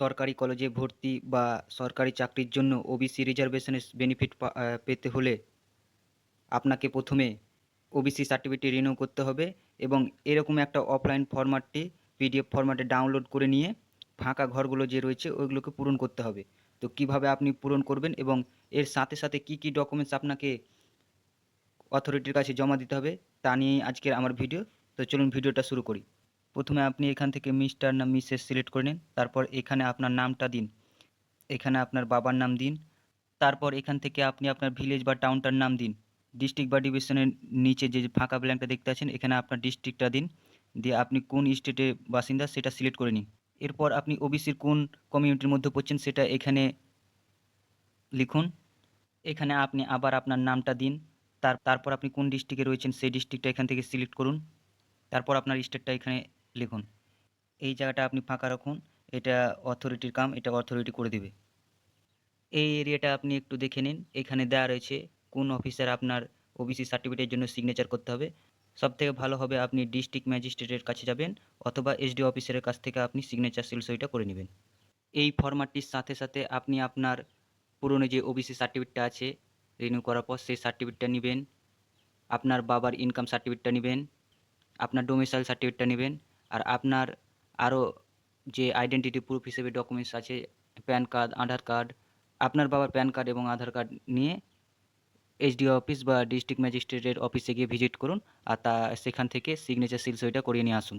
সরকারি কলেজে ভর্তি বা সরকারি চাকরির জন্য ওবিসি রিজার্ভেশনের বেনিফিট পেতে হলে আপনাকে প্রথমে ওবিসি সার্টিফিকেট রিনিউ করতে হবে এবং এরকম একটা অফলাইন ফরম্যাটটি পিডিএফ ফরম্যাটে ডাউনলোড করে নিয়ে ফাঁকা ঘরগুলো যে রয়েছে ওইগুলোকে পূরণ করতে হবে। তো কীভাবে আপনি পূরণ করবেন এবং এর সাথে সাথে কি কি ডকুমেন্টস আপনাকে অথরিটির কাছে জমা দিতে হবে তা নিয়েই আজকের আমার ভিডিও। তো চলুন ভিডিওটা শুরু করি। প্রথমে আপনি এখান থেকে মিস্টার না মিসেস সিলেক্ট করে নিন, তারপর এখানে আপনার নামটা দিন। এখানে আপনার বাবার নাম দিন। তারপর এখান থেকে আপনি আপনার ভিলেজ বা টাউনটার নাম দিন। ডিস্ট্রিক্ট বা ডিভিশনের নিচে যে ফাঁকা ব্ল্যাঙ্কটা দেখতে আছেন, এখানে আপনার ডিস্ট্রিক্টটা দিন। দিয়ে আপনি কোন স্টেটের বাসিন্দা সেটা সিলেক্ট করে নিন। এরপর আপনি ওবিসির কোন কমিউনিটির মধ্যে পড়ছেন সেটা এখানে লিখুন। এখানে আপনি আবার আপনার নামটা দিন। তার, তারপর আপনি কোন ডিস্ট্রিক্টে রয়েছেন, সেই ডিস্ট্রিক্টটা এখান থেকে সিলেক্ট করুন। তারপর আপনার স্টেটটা এখানে লিখুন। এই জায়গাটা আপনি ফাঁকা রাখুন, এটা অথরিটির কাম, এটা অথরিটি করে দেবে। এই এরিয়াটা আপনি একটু দেখে নিন, এখানে দেওয়া রয়েছে কোন অফিসার আপনার ওবিসি সার্টিফিকেটের জন্য সিগনেচার করতে হবে। সব থেকে ভালো হবে আপনি ডিস্ট্রিক্ট ম্যাজিস্ট্রেটের কাছে যাবেন, অথবা এসডি অফিসারের কাছ থেকে আপনি সিগনেচার সিল সইটা করে নেবেন। এই ফরম্যাটটির সাথে সাথে আপনি আপনার পুরনো যে ওবিসি সার্টিফিকেটটা আছে রিনিউ করার পর সেই সার্টিফিকেটটা নেবেন। আপনার বাবার ইনকাম সার্টিফিকেটটা নেবেন। আপনার ডোমিসাইল সার্টিফিকেটটা নেবেন। আর আপনার আরও যে আইডেন্টিটি প্রুফ হিসেবে ডকুমেন্টস আছে প্যান কার্ড আধার কার্ড আপনার বাবার প্যান কার্ড এবং আধার কার্ড নিয়ে এসডিও অফিস বা ডিস্ট্রিক্ট ম্যাজিস্ট্রেটের অফিসে গিয়ে ভিজিট করুন আর তা সেখান থেকে সিগনেচার সিল সইটা করিয়ে নিয়ে আসুন।